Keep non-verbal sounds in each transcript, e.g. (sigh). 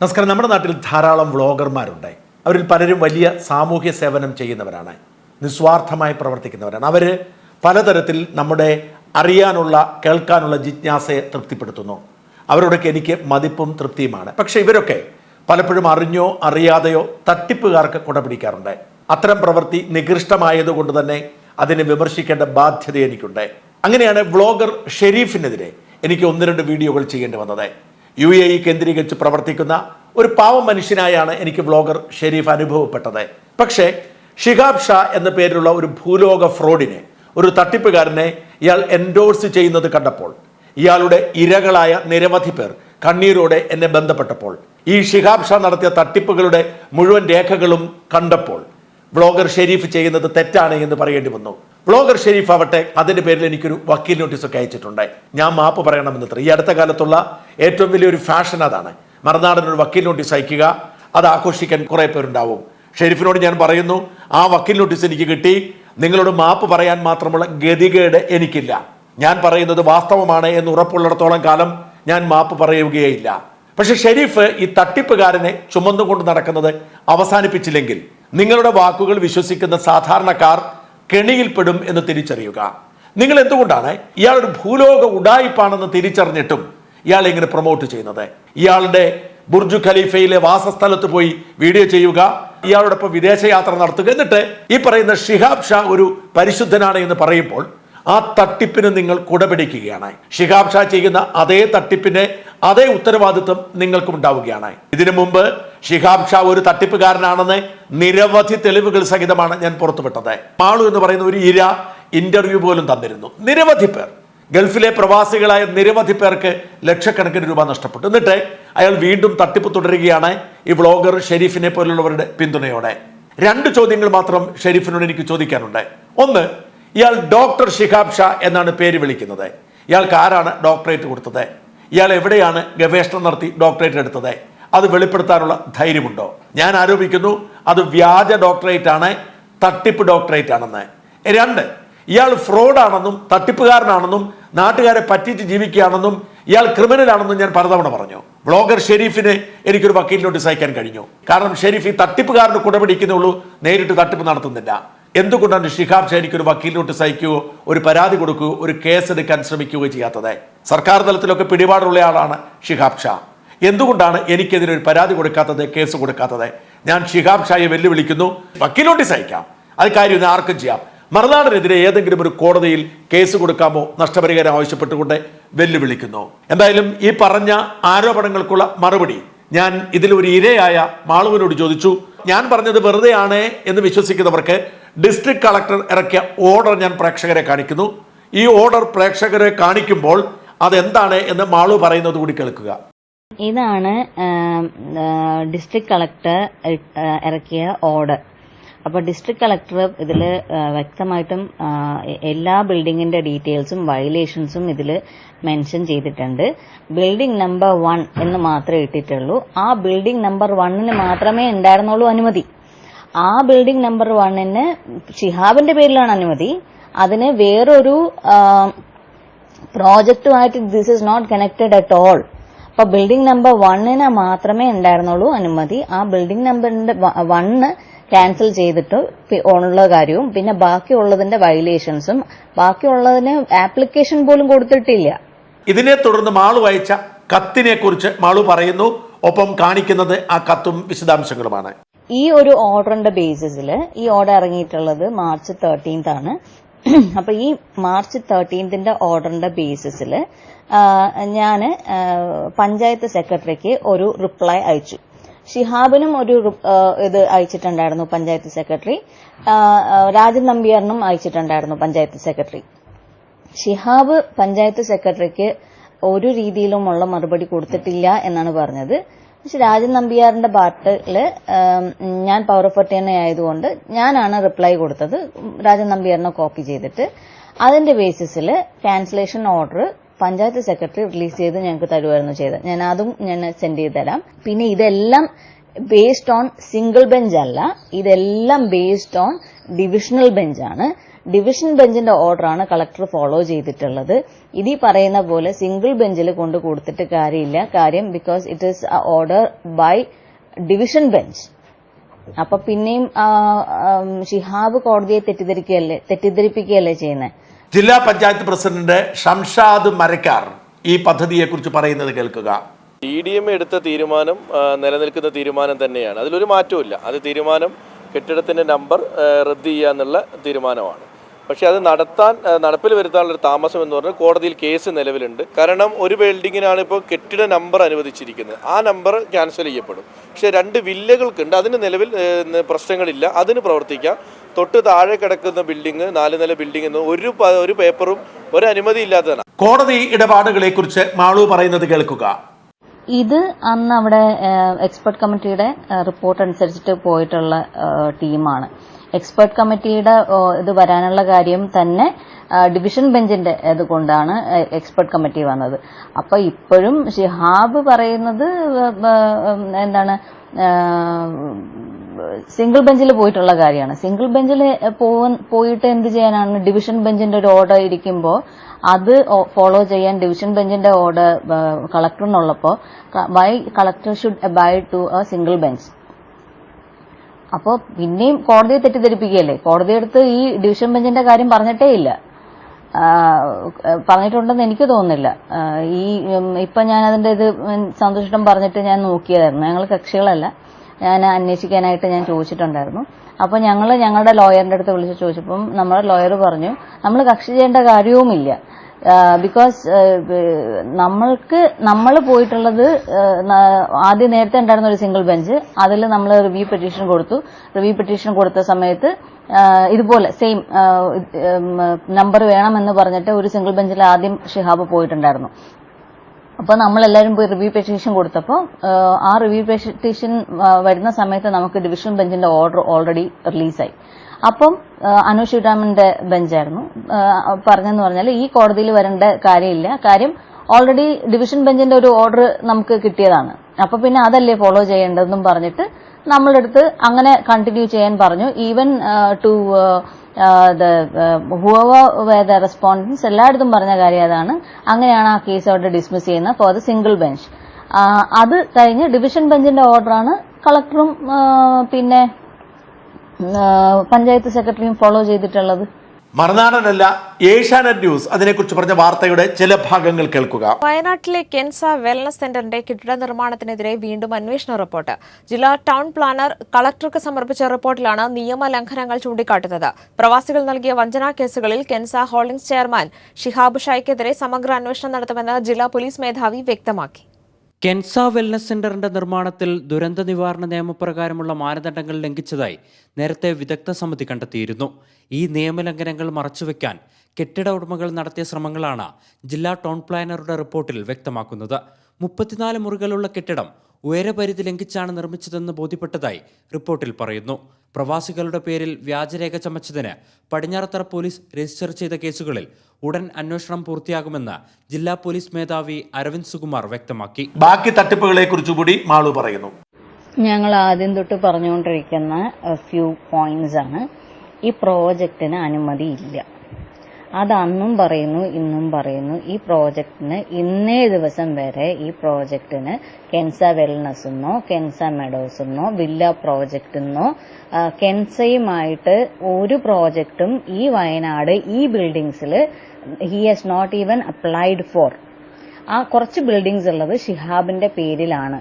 നമസ്കാരം. നമ്മുടെ നാട്ടിൽ ധാരാളം വ്ളോഗർമാരുണ്ടായി. അവരിൽ പലരും വലിയ സാമൂഹ്യ സേവനം ചെയ്യുന്നവരാണ്. നിസ്വാർത്ഥമായി പ്രവർത്തിക്കുന്നവരാണ്. അവർ പലതരത്തിൽ നമ്മുടെ അറിയാനുള്ള കേൾക്കാനുള്ള ജിജ്ഞാസയെ തൃപ്തിപ്പെടുത്തുന്നു. അവരോടൊക്കെ എനിക്ക് മതിപ്പും തൃപ്തിയുമാണ്. പക്ഷേ ഇവരൊക്കെ പലപ്പോഴും അറിഞ്ഞോ അറിയാതെയോ തട്ടിപ്പുകാർക്ക് കുടപിടിക്കാറുണ്ട്. അത്തരം പ്രവൃത്തി നികൃഷ്ടമായതുകൊണ്ട് തന്നെ അതിനെ വിമർശിക്കേണ്ട ബാധ്യത എനിക്കുണ്ട്. അങ്ങനെയാണ് വ്ളോഗർ ഷെരീഫിനെതിരെ എനിക്ക് ഒന്ന് രണ്ട് വീഡിയോകൾ ചെയ്യേണ്ടി വന്നത്. യു എ ഇ കേന്ദ്രീകരിച്ച് പ്രവർത്തിക്കുന്ന ഒരു പാവം മനുഷ്യനായാണ് എനിക്ക് വ്ളോഗർ ഷെരീഫ് അനുഭവപ്പെട്ടത്. പക്ഷേ ഷിഹാബ് ഷാ എന്ന പേരിലുള്ള ഒരു ഭൂലോക ഫ്രോഡിനെ ഒരു തട്ടിപ്പുകാരനെ ഇയാൾ എൻഡോഴ്സ് ചെയ്യുന്നത് കണ്ടപ്പോൾ ഇയാളുടെ ഇരകളായ നിരവധി പേർ കണ്ണീരോടെ എന്നെ ബന്ധപ്പെട്ടപ്പോൾ ഈ ഷിഹാബ് ഷാ നടത്തിയ തട്ടിപ്പുകളുടെ മുഴുവൻ രേഖകളും കണ്ടപ്പോൾ വ്ളോഗർ ഷെരീഫ് ചെയ്യുന്നത് തെറ്റാണ് എന്ന് പറയേണ്ടി വന്നു. വ്ളോഗർ ഷെരീഫ് ആവട്ടെ അതിന്റെ പേരിൽ എനിക്കൊരു വക്കീൽ നോട്ടീസ് ഒക്കെ അയച്ചിട്ടുണ്ട്. ഞാൻ മാപ്പ് പറയണമെന്നത്ര. ഈ അടുത്ത കാലത്തുള്ള ഏറ്റവും വലിയൊരു ഫാഷൻ അതാണ്. മറുനാടൻ ഒരു വക്കീൽ നോട്ടീസ് അയക്കുക അത് ആഘോഷിക്കാൻ കുറേ പേരുണ്ടാവും. ഷെരീഫിനോട് ഞാൻ പറയുന്നു ആ വക്കീൽ നോട്ടീസ് എനിക്ക് കിട്ടി നിങ്ങളോട് മാപ്പ് പറയാൻ മാത്രമുള്ള ഗതികേട് എനിക്കില്ല. ഞാൻ പറയുന്നത് വാസ്തവമാണ് എന്ന് ഉറപ്പുള്ളിടത്തോളം കാലം ഞാൻ മാപ്പ് പറയുകയില്ല പക്ഷെ ഷെരീഫ് ഈ തട്ടിപ്പുകാരനെ ചുമന്നുകൊണ്ട് നടക്കുന്നത് അവസാനിപ്പിച്ചില്ലെങ്കിൽ നിങ്ങളുടെ വാക്കുകൾ വിശ്വസിക്കുന്ന സാധാരണക്കാർ കെണിയിൽപ്പെടും എന്ന് തിരിച്ചറിയുക. നിങ്ങൾ എന്തുകൊണ്ടാണ്? ഇയാൾ ഒരു ഭൂലോക ഉടായിപ്പാണെന്ന് തിരിച്ചറിഞ്ഞിട്ടും ഇയാൾ ഇങ്ങനെ പ്രൊമോട്ട് ചെയ്യുന്നത്. ഇയാളുടെ ബുർജു ഖലീഫയിലെ വാസസ്ഥലത്ത് പോയി വീഡിയോ ചെയ്യുക ഇയാളോടൊപ്പം വിദേശയാത്ര നടത്തുക. എന്നിട്ട് ഈ പറയുന്ന ഷിഹാബ് ഷാ ഒരു പരിശുദ്ധനാണ് എന്ന് പറയുമ്പോൾ ആ തട്ടിപ്പിന് നിങ്ങൾ കുടപിടിക്കുകയാണ്. ഷിഹാബ് ഷാ ചെയ്യുന്ന അതേ തട്ടിപ്പിന്റെ അതേ ഉത്തരവാദിത്വം നിങ്ങൾക്കും ഉണ്ടാവുകയാണ്. ഇതിനു മുമ്പ് ഷിഹാബ് ഷാ ഒരു തട്ടിപ്പുകാരനാണെന്ന് നിരവധി തെളിവുകൾ സഹിതമാണ് ഞാൻ പുറത്തുവിട്ടത്. മാളു എന്ന് പറയുന്ന ഒരു ഇര ഇന്റർവ്യൂ പോലും തന്നിരുന്നു. നിരവധി പേർ. ഗൾഫിലെ പ്രവാസികളായ നിരവധി പേർക്ക് ലക്ഷക്കണക്കിന് രൂപ നഷ്ടപ്പെട്ടു. എന്നിട്ട് അയാൾ വീണ്ടും തട്ടിപ്പ് തുടരുകയാണ് ഈ വ്ളോഗർ ഷെരീഫിനെ പോലുള്ളവരുടെ പിന്തുണയോടെ. രണ്ട് ചോദ്യങ്ങൾ മാത്രം ഷെരീഫിനോട് എനിക്ക് ചോദിക്കാനുണ്ട്. ഒന്ന് ഇയാൾ ഡോക്ടർ ഷിഹാബ് ഷാ എന്നാണ് പേര് വിളിക്കുന്നത്. ഇയാൾക്ക് ആരാണ് ഡോക്ടറേറ്റ് കൊടുത്തത്? ഇയാൾ എവിടെയാണ് ഗവേഷണം നടത്തി ഡോക്ടറേറ്റ് എടുത്തത്? അത് വെളിപ്പെടുത്താനുള്ള ധൈര്യമുണ്ടോ? ഞാൻ ആരോപിക്കുന്നു അത് വ്യാജ ഡോക്ടറേറ്റ് ആണ് തട്ടിപ്പ് ഡോക്ടറേറ്റ് ആണെന്ന് രണ്ട് ഇയാൾ ഫ്രോഡാണെന്നും തട്ടിപ്പുകാരനാണെന്നും നാട്ടുകാരെ പറ്റിച്ച് ജീവിക്കുകയാണെന്നും ഇയാൾ ക്രിമിനൽ ആണെന്നും ഞാൻ പലതവണ പറഞ്ഞു. ബ്ലോഗർ ഷെരീഫിനെ എനിക്കൊരു വക്കീൽ നോട്ടീസ് അയക്കാൻ കഴിഞ്ഞു. കാരണം ഷെരീഫ് ഈ തട്ടിപ്പുകാരന് കുടപിടിക്കുന്നുള്ളൂ നേരിട്ട് തട്ടിപ്പ് നടത്തുന്നില്ല. എന്തുകൊണ്ടാണ് ഷിഹാബ് ഷാ എനിക്കൊരു വക്കീൽ നോട്ടീസ് അയക്കുകയോ ഒരു പരാതി കൊടുക്കുകയോ ഒരു കേസ് എടുക്കാൻ ശ്രമിക്കുകയോ ചെയ്യാത്തത്? സർക്കാർ തലത്തിലൊക്കെ പിടിപാടുള്ള ആളാണ് ഷിഹാബ് ഷാ. എന്തുകൊണ്ടാണ് എനിക്കെതിരെ ഒരു പരാതി കൊടുക്കാത്തത് കേസ് കൊടുക്കാത്തത്? ഞാൻ ഷിഹാബ് ഷായെ വെല്ലുവിളിക്കുന്നു വക്കീൽ നോട്ടീസ് അയക്കാം. അത് കാര്യം ആർക്കും ചെയ്യാം. മറുനാടിനെതിരെ ഏതെങ്കിലും ഒരു കോടതിയിൽ കേസ് കൊടുക്കാമോ നഷ്ടപരിഹാരം ആവശ്യപ്പെട്ടുകൊണ്ട് വെല്ലുവിളിക്കുന്നു. എന്തായാലും ഈ പറഞ്ഞ ആരോപണങ്ങൾക്കുള്ള മറുപടി ഞാൻ ഇതിൽ ഒരു ഇരയായ മാളുവിനോട് ചോദിച്ചു. ഞാൻ പറഞ്ഞത് വെറുതെയാണ് എന്ന് വിശ്വസിക്കുന്നവർക്ക് ഡിസ്ട്രിക്ട് കളക്ടർ ഇറക്കിയ ഓർഡർ ഞാൻ പ്രേക്ഷകരെ കാണിക്കുന്നു. ഈ ഓർഡർ പ്രേക്ഷകരെ കാണിക്കുമ്പോൾ അതെന്താണ് എന്ന് മാളു പറയുന്നത് കൂടി കേൾക്കുക. ഇതാണ് ഡിസ്ട്രിക്ട് കളക്ടർ ഇറക്കിയ ഓർഡർ. അപ്പോൾ ഡിസ്ട്രിക്ട് കളക്ടർ ഇതിൽ വ്യക്തമായിട്ടും എല്ലാ ബിൽഡിങ്ങിന്റെ ഡീറ്റെയിൽസും വയലേഷൻസും ഇതിൽ മെൻഷൻ ചെയ്തിട്ടുണ്ട്. ബിൽഡിംഗ് നമ്പർ വൺ എന്ന് മാത്രമേ ഇട്ടിട്ടുള്ളൂ. ആ ബിൽഡിംഗ് നമ്പർ വണ്ണിന് മാത്രമേ ഉണ്ടായിരുന്നുള്ളൂ അനുമതി. ആ ബിൽഡിംഗ് നമ്പർ വണ്ണിന് ഷിഹാബിന്റെ പേരിലാണ് അനുമതി. അതിന് വേറൊരു പ്രോജക്റ്റുമായിട്ട് this is not connected at all അപ്പൊ ബിൽഡിംഗ് നമ്പർ വണ്ണിന് മാത്രമേ ഉണ്ടായിരുന്നുള്ളൂ അനുമതി. ആ ബിൽഡിംഗ് നമ്പറിന്റെ വണ്ണ് ക്യാൻസൽ ചെയ്തിട്ട് ഓണുള്ള ഉള്ള കാര്യവും പിന്നെ ബാക്കിയുള്ളതിന്റെ വയലേഷൻസും ബാക്കിയുള്ളതിന് ആപ്ലിക്കേഷൻ പോലും കൊടുത്തിട്ടില്ല. ഇതിനെ തുടർന്ന് മാളു അയച്ച കത്തിനെ കുറിച്ച് മാളു പറയുന്നു. ഒപ്പം കാണിക്കുന്നത് ആ കത്തും വിശദാംശങ്ങളുമാണ്. ഈ ഒരു ഓർഡറിന്റെ ബേസിസിൽ ഈ ഓർഡർ ഇറങ്ങിയിട്ടുള്ളത് മാർച്ച് തേർട്ടീൻത് ആണ്. (clears throat) അപ്പൊ ഈ മാർച്ച് തേർട്ടീൻത്തിന്റെ ഓർഡറിന്റെ ബേസിസിൽ ഞാൻ പഞ്ചായത്ത് സെക്രട്ടറിക്ക് ഒരു റിപ്ലൈ അയച്ചു. ഷിഹാബിനും ഒരു ഇത് അയച്ചിട്ടുണ്ടായിരുന്നു പഞ്ചായത്ത് സെക്രട്ടറി. രാജൻ നമ്പ്യാറിനും അയച്ചിട്ടുണ്ടായിരുന്നു പഞ്ചായത്ത് സെക്രട്ടറി. ഷിഹാബ് പഞ്ചായത്ത് സെക്രട്ടറിക്ക് ഒരു രീതിയിലുമുള്ള മറുപടി കൊടുത്തിട്ടില്ല എന്നാണ് പറഞ്ഞത്. പക്ഷെ രാജൻ നമ്പിയാറിന്റെ പാർട്ടിൽ ഞാൻ പവർ ഓഫ് അറ്റേണി ആയതുകൊണ്ട് ഞാനാണ് റിപ്ലൈ കൊടുത്തത്. രാജൻ നമ്പിയാറിനെ കോപ്പി ചെയ്തിട്ട്. അതിന്റെ ബേസിസിൽ cancellation order panchayat secretary release ചെയ്ത് ഞങ്ങൾക്ക് തരുമായിരുന്നു ചെയ്തത്. ഞാൻ അതും ഞാൻ സെൻഡ് ചെയ്ത് തരാം. പിന്നെ ഇതെല്ലാം ബേസ്ഡ് ഓൺ സിംഗിൾ ബെഞ്ച് അല്ല. ഇതെല്ലാം ബേസ്ഡ് ഓൺ ഡിവിഷണൽ ബെഞ്ചാണ് ഡിവിഷൻ ബെഞ്ചിന്റെ ഓർഡറാണ് കളക്ടർ ഫോളോ ചെയ്തിട്ടുള്ളത്. ഇതി പറയുന്ന പോലെ സിംഗിൾ ബെഞ്ചിൽ കൊണ്ട് കൊടുത്തിട്ട് കാര്യമില്ല. കാര്യം because it is order by division bench അപ്പൊ പിന്നെയും ഷിഹാബ് കോടതിയെ തെറ്റിദ്ധരിക്കുകയല്ലേ തെറ്റിദ്ധരിപ്പിക്കുകയല്ലേ ചെയ്യുന്നത് ജില്ലാ പഞ്ചായത്ത് പ്രസിഡന്റ് ഷംഷാദ് മരക്കാർ ഈ പദ്ധതിയെ കുറിച്ച് പറയുന്നത് കേൾക്കുക. ഡി ഡി എം എടുത്ത തീരുമാനം നിലനിൽക്കുന്ന തീരുമാനം തന്നെയാണ്. അതിലൊരു മാറ്റവും അത് തീരുമാനം കെട്ടിടത്തിന്റെ നമ്പർ റദ്ദ് ചെയ്യുക എന്നുള്ള തീരുമാനമാണ്. പക്ഷേ അത് നടത്താൻ നടപ്പിൽ വരുത്താനുള്ള ഒരു താമസം എന്ന് പറഞ്ഞാൽ കോടതിയിൽ കേസ് നിലവിലുണ്ട്. കാരണം ഒരു ബിൽഡിങ്ങിനാണ് ഇപ്പോൾ കെട്ടിട നമ്പർ അനുവദിച്ചിരിക്കുന്നത്. ആ നമ്പർ ക്യാൻസൽ ചെയ്യപ്പെടും. പക്ഷേ രണ്ട് വില്ലകൾക്കുണ്ട്. അതിന് നിലവിൽ പ്രശ്നങ്ങളില്ല. അതിന് പ്രവർത്തിക്കാം. തൊട്ട് താഴെ കിടക്കുന്ന ബിൽഡിംഗ് നാല് നില ബിൽഡിംഗ് എന്ന് ഒരു ഒരു പേപ്പറും ഒരു അനുമതി ഇല്ലാത്തതാണ്. കോടതി ഇടപാടുകളെ കുറിച്ച് മാളു പറയുന്നത് കേൾക്കുക. ഇത് അന്ന് അവിടെ എക്സ്പെർട്ട് കമ്മിറ്റിയുടെ റിപ്പോർട്ട് അനുസരിച്ചിട്ട് പോയിട്ടുള്ള ടീമാണ്. എക്സ്പെർട്ട് കമ്മിറ്റിയുടെ ഇത് വരാനുള്ള കാര്യം തന്നെ ഡിവിഷൻ ബെഞ്ചിന്റെ ഇത് കൊണ്ടാണ് എക്സ്പെർട്ട് കമ്മിറ്റി വന്നത്. അപ്പൊ ഇപ്പോഴും ഷിഹാബ് പറയുന്നത് എന്താണ് സിംഗിൾ ബെഞ്ചിൽ പോയിട്ടുള്ള കാര്യമാണ്. സിംഗിൾ ബെഞ്ചിൽ പോയിട്ട് എന്ത് ചെയ്യാനാണ്? ഡിവിഷൻ ബെഞ്ചിന്റെ ഒരു ഓർഡർ ഇരിക്കുമ്പോൾ അത് ഫോളോ ചെയ്യാൻ ഡിവിഷൻ ബെഞ്ചിന്റെ order കളക്ടറിനുള്ളപ്പോൾ why collector should abide to a single bench അപ്പോൾ പിന്നെയും കോടതിയെ തെറ്റിദ്ധരിപ്പിക്കുകയല്ലേ? കോടതി എടുത്ത് ഈ ഡിവിഷൻ ബെഞ്ചിന്റെ കാര്യം പറഞ്ഞിട്ടേ ഇല്ല. പറഞ്ഞിട്ടുണ്ടെന്ന് എനിക്ക് തോന്നുന്നില്ല. ഈ ഇപ്പൊ ഞാൻ അതിന്റെ ഇത് ഉം, സന്തോഷം പറഞ്ഞിട്ട് ഞാൻ നോക്കിയതായിരുന്നു. ഞങ്ങൾ കക്ഷികളല്ല. ഞാൻ അന്വേഷിക്കാനായിട്ട് ഞാൻ ചോദിച്ചിട്ടുണ്ടായിരുന്നു. അപ്പോൾ ഞങ്ങൾ ഞങ്ങളുടെ ലോയറിന്റെ അടുത്ത് വിളിച്ച് ചോദിച്ചപ്പം നമ്മുടെ ലോയർ പറഞ്ഞു നമ്മൾ കക്ഷി ചെയ്യേണ്ട കാര്യവുമില്ല. ബിക്കോസ് നമ്മൾക്ക് നമ്മൾ പോയിട്ടുള്ളത് ആദ്യം നേരത്തെ ഉണ്ടായിരുന്ന ഒരു സിംഗിൾ ബെഞ്ച് അതിൽ നമ്മൾ റിവ്യൂ പെറ്റീഷൻ കൊടുത്തു. റിവ്യൂ പെറ്റീഷൻ കൊടുത്ത സമയത്ത് ഇതുപോലെ സെയിം നമ്പർ വേണമെന്ന് പറഞ്ഞിട്ട് ഒരു സിംഗിൾ ബെഞ്ചിൽ ആദ്യം ഷിഹാബ് പോയിട്ടുണ്ടായിരുന്നു. അപ്പൊ നമ്മളെല്ലാവരും പോയി റിവ്യൂ പെറ്റീഷൻ കൊടുത്തപ്പോൾ ആ റിവ്യൂ പെറ്റീഷൻ വരുന്ന സമയത്ത് നമുക്ക് ഡിവിഷൻ ബെഞ്ചിന്റെ ഓർഡർ ഓൾറെഡി റിലീസായി അപ്പം ആ, അനു ശിവരാമന്റെ ബെഞ്ചായിരുന്നു. പറഞ്ഞെന്ന് പറഞ്ഞാൽ ഈ കോടതിയിൽ വരേണ്ട കാര്യമില്ല. കാര്യം ഓൾറെഡി ഡിവിഷൻ ബെഞ്ചിന്റെ ഒരു ഓർഡർ നമുക്ക് കിട്ടിയതാണ്. അപ്പൊ പിന്നെ അതല്ലേ ഫോളോ ചെയ്യേണ്ടതെന്നും പറഞ്ഞിട്ട് നമ്മളുടെ അടുത്ത് അങ്ങനെ കണ്ടിന്യൂ ചെയ്യാൻ പറഞ്ഞു. ഈവൻ ടു ദ റെസ്പോണ്ടൻസ് എല്ലായിടത്തും പറഞ്ഞ കാര്യം അതാണ്. അങ്ങനെയാണ് ആ കേസ് അവിടെ ഡിസ്മിസ് ചെയ്യുന്നത് ഫോർ ദ സിംഗിൾ ബെഞ്ച് അത് കഴിഞ്ഞ് ഡിവിഷൻ ബെഞ്ചിന്റെ ഓർഡറാണ് കളക്ടറും പിന്നെ പഞ്ചായത്ത് സെക്രട്ടറിയും ഫോളോ ചെയ്തിട്ടുള്ളത്? മറുനാടനല്ല ഏഷ്യാനെറ്റ് ന്യൂസ്. അതിനെക്കുറിച്ച് പറഞ്ഞ വാർത്തയുടെ ചില ഭാഗങ്ങൾ കേൾക്കുക. വയനാട്ടിലെ കെൻസ വെൽനസ് സെന്ററിന്റെ കെട്ടിട നിർമ്മാണത്തിനെതിരെ വീണ്ടും അന്വേഷണ റിപ്പോർട്ട്. ജില്ലാ ടൗൺ പ്ലാനർ കളക്ടർക്ക് സമർപ്പിച്ച റിപ്പോർട്ടിലാണ് നിയമലംഘനങ്ങൾ ചൂണ്ടിക്കാട്ടുന്നത്. പ്രവാസികൾ നൽകിയ വഞ്ചനാ കേസുകളിൽ കെൻസ ഹോൾഡിംഗ്സ് ചെയർമാൻ ഷിഹാബ് ഷായ്ക്കെതിരെ സമഗ്ര അന്വേഷണം നടത്തുമെന്ന് ജില്ലാ പോലീസ് മേധാവി വ്യക്തമാക്കി. കെൻസ വെൽനസ് സെന്ററിന്റെ നിർമ്മാണത്തിൽ ദുരന്ത നിവാരണ നിയമപ്രകാരമുള്ള മാനദണ്ഡങ്ങൾ ലംഘിച്ചതായി നേരത്തെ വിദഗ്ധ സമിതി കണ്ടെത്തിയിരുന്നു. ഈ നിയമലംഘനങ്ങൾ മറച്ചുവെക്കാൻ കെട്ടിട ഉടമകൾ നടത്തിയ ശ്രമങ്ങളാണ് ജില്ലാ ടൗൺ പ്ലാനറുടെ റിപ്പോർട്ടിൽ വ്യക്തമാക്കുന്നത്. മുപ്പത്തിനാല് മുറികളുള്ള കെട്ടിടം ഉയരപരിധി ലംഘിച്ചാണ് നിർമ്മിച്ചതെന്ന് ബോധ്യപ്പെട്ടതായി റിപ്പോർട്ടിൽ പറയുന്നു. പ്രവാസികളുടെ പേരിൽ വ്യാജരേഖ ചമച്ചതിന് പടിഞ്ഞാറത്തറ പോലീസ് രജിസ്റ്റർ ചെയ്ത കേസുകളിൽ ഉടൻ അന്വേഷണം പൂർത്തിയാകുമെന്ന് ജില്ലാ പോലീസ് മേധാവി അരവിന്ദ് സുകുമാർ വ്യക്തമാക്കി. ബാക്കി തട്ടിപ്പുകളെക്കുറിച്ച് കൂടി മാളു പറയുന്നു. ഞങ്ങൾ ആദ്യം തൊട്ട് പറഞ്ഞുകൊണ്ടിരിക്കുന്ന ഫ്യൂ പോയിന്റ്സ് ആണ്. ഈ പ്രോജക്റ്റിന് അനുമതിയില്ല അത് അന്നും പറയുന്നു ഇന്നും പറയുന്നു. ഈ പ്രോജക്റ്റിന് ഇന്നേ ദിവസം വരെ ഈ പ്രോജക്റ്റിന് കെൻസ വെൽനസ്സെന്നോ കെൻസ മെഡോസെന്നോ വില്ല പ്രോജക്റ്റെന്നോ കെൻസയുമായിട്ട് ഒരു പ്രോജക്റ്റും ഈ വയനാട് ഈ ബിൽഡിങ്സിൽ he has not even applied for ആ കുറച്ച് ബിൽഡിങ്സ് ഉള്ളത് ഷിഹാബിന്റെ പേരിലാണ്.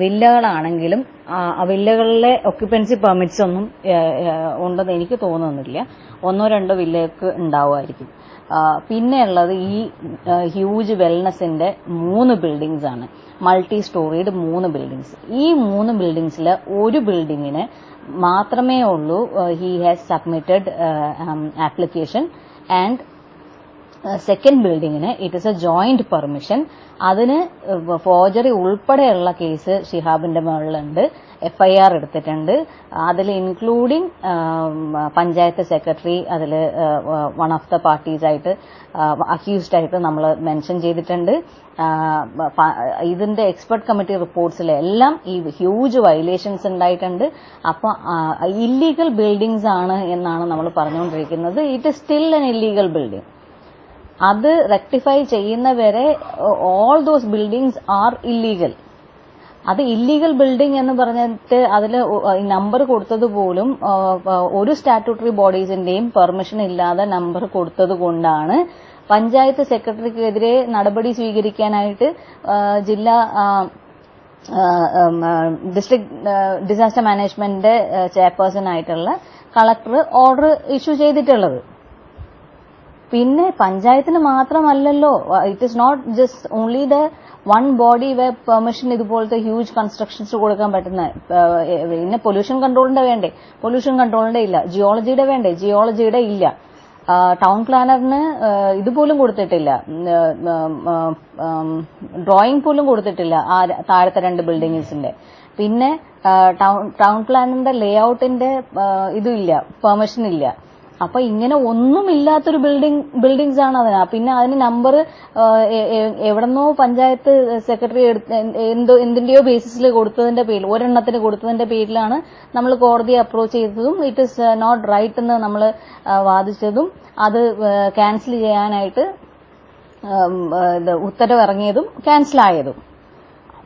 വില്ലകളാണെങ്കിലും വില്ലകളിലെ ഒക്യുപ്പൻസി പെർമിറ്റ്സ് ഒന്നും ഉണ്ടെന്ന് എനിക്ക് തോന്നുന്നില്ല. ഒന്നോ രണ്ടോ വില്ലയൊക്കെ ഉണ്ടാവുമായിരിക്കും. പിന്നെ ഉള്ളത് ഈ ഹ്യൂജ് വെൽനസിന്റെ മൂന്ന് ബിൽഡിങ്സ് ആണ്. മൾട്ടി സ്റ്റോറീഡ് മൂന്ന് ബിൽഡിങ്സ് ഈ മൂന്ന് ബിൽഡിങ്സിൽ ഒരു ബിൽഡിങ്ങിന് മാത്രമേ ഉള്ളൂ he has submitted application and second ബിൽഡിങ്ങിന് it is a joint permission അതിന് ഫോർജറി ഉൾപ്പെടെയുള്ള കേസ് ഷിഹാബിന്റെ മുകളിലുണ്ട്. എഫ്ഐആർ എടുത്തിട്ടുണ്ട്. അതിൽ ഇൻക്ലൂഡിംഗ് പഞ്ചായത്ത് സെക്രട്ടറി അതിൽ വൺ ഓഫ് ദ പാർട്ടീസ് ആയിട്ട് അക്യൂസ്ഡ് ആയിട്ട് നമ്മൾ മെൻഷൻ ചെയ്തിട്ടുണ്ട്. ഇതിന്റെ എക്സ്പെർട്ട് കമ്മിറ്റി റിപ്പോർട്ട്സിൽ എല്ലാം ഈ ഹ്യൂജ് വയലേഷൻസ് ഉണ്ടായിട്ടുണ്ട്. അപ്പോൾ ഇല്ലീഗൽ ബിൽഡിങ്സ് ആണ് എന്നാണ് നമ്മൾ പറഞ്ഞുകൊണ്ടിരിക്കുന്നത്. It is still an illegal building അത് റെക്ടിഫൈ ചെയ്യുന്നവരെ all those buildings are illegal അത് ഇല്ലീഗൽ ബിൽഡിംഗ് എന്ന് പറഞ്ഞിട്ട് അതിൽ നമ്പർ കൊടുത്തത് പോലും ഒരു സ്റ്റാറ്റ്യൂട്ടറി ബോഡീസിന്റെയും പെർമിഷൻ ഇല്ലാതെ നമ്പർ കൊടുത്തത് കൊണ്ടാണ് പഞ്ചായത്ത് സെക്രട്ടറിക്കെതിരെ നടപടി സ്വീകരിക്കാനായിട്ട് ജില്ലാ ഡിസ്ട്രിക്ട് ഡിസാസ്റ്റർ മാനേജ്മെന്റിന്റെ ചെയർപേഴ്സൺ ആയിട്ടുള്ള കളക്ടർ ഓർഡർ ഇഷ്യൂ ചെയ്തിട്ടുള്ളത്. പിന്നെ പഞ്ചായത്തിന് മാത്രമല്ലല്ലോ. It is not just only the one body way permission ഇതുപോലത്തെ ഹ്യൂജ് കൺസ്ട്രക്ഷൻസ് കൊടുക്കാൻ പറ്റുന്ന പിന്നെ പൊല്യൂഷൻ കൺട്രോളിന്റെ വേണ്ടേ? പൊല്യൂഷൻ കൺട്രോളിന്റെ ഇല്ല. ജിയോളജിയുടെ വേണ്ടേ? ജിയോളജിയുടെ ഇല്ല. ടൗൺ പ്ലാനറിന് ഇതുപോലും കൊടുത്തിട്ടില്ല. ഡ്രോയിങ് പോലും കൊടുത്തിട്ടില്ല ആ താഴത്തെ രണ്ട് ബിൽഡിങ്സിന്റെ പിന്നെ ടൗൺ ടൗൺ പ്ലാനിന്റെ ലേ ഔട്ടിന്റെ ഇതും ഇല്ല. പെർമിഷൻ ഇല്ല. അപ്പൊ ഇങ്ങനെ ഒന്നുമില്ലാത്തൊരു ബിൽഡിംഗ് ബിൽഡിങ്സ് ആണ് അതിന്. പിന്നെ അതിന് നമ്പർ എവിടെന്നോ പഞ്ചായത്ത് സെക്രട്ടറി എന്തോ എന്തിന്റെയോ ബേസിസിൽ കൊടുത്തതിന്റെ പേരിൽ ഒരെണ്ണത്തിന് കൊടുത്തതിന്റെ പേരിലാണ് നമ്മൾ കോടതിയെ അപ്രോച്ച് ചെയ്തതും ഇറ്റ് ഇസ് നോട്ട് റൈറ്റ് എന്ന് നമ്മൾ വാദിച്ചതും അത് ക്യാൻസൽ ചെയ്യാനായിട്ട് ഉത്തരവ് ഇറങ്ങിയതും ക്യാൻസൽ ആയതും.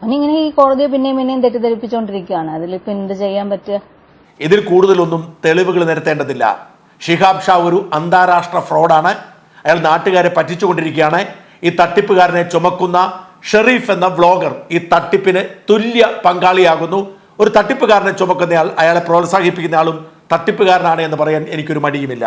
അവനിങ്ങനെ ഈ കോടതിയെ പിന്നെയും പിന്നെയും തെറ്റിദ്ധരിപ്പിച്ചുകൊണ്ടിരിക്കുകയാണ് അതിലിപ്പോ എന്ത് ചെയ്യാൻ പറ്റുക? ഇതിൽ കൂടുതലൊന്നും തെളിവുകൾ നിരത്തേണ്ടതില്ല ഷിഹാബ് ഷാ ഒരു അന്താരാഷ്ട്ര ഫ്രോഡാണ്. അയാൾ നാട്ടുകാരെ പറ്റിച്ചുകൊണ്ടിരിക്കുകയാണ്. ഈ തട്ടിപ്പുകാരനെ ചുമക്കുന്ന ഷെറീഫ് എന്ന വ്ളോഗർ ഈ തട്ടിപ്പിന് തുല്യ പങ്കാളിയാകുന്നു. ഒരു തട്ടിപ്പുകാരനെ ചുമക്കുന്നയാൾ അയാളെ പ്രോത്സാഹിപ്പിക്കുന്ന ആളും തട്ടിപ്പുകാരനാണ് എന്ന് പറയാൻ എനിക്കൊരു മടിയുമില്ല.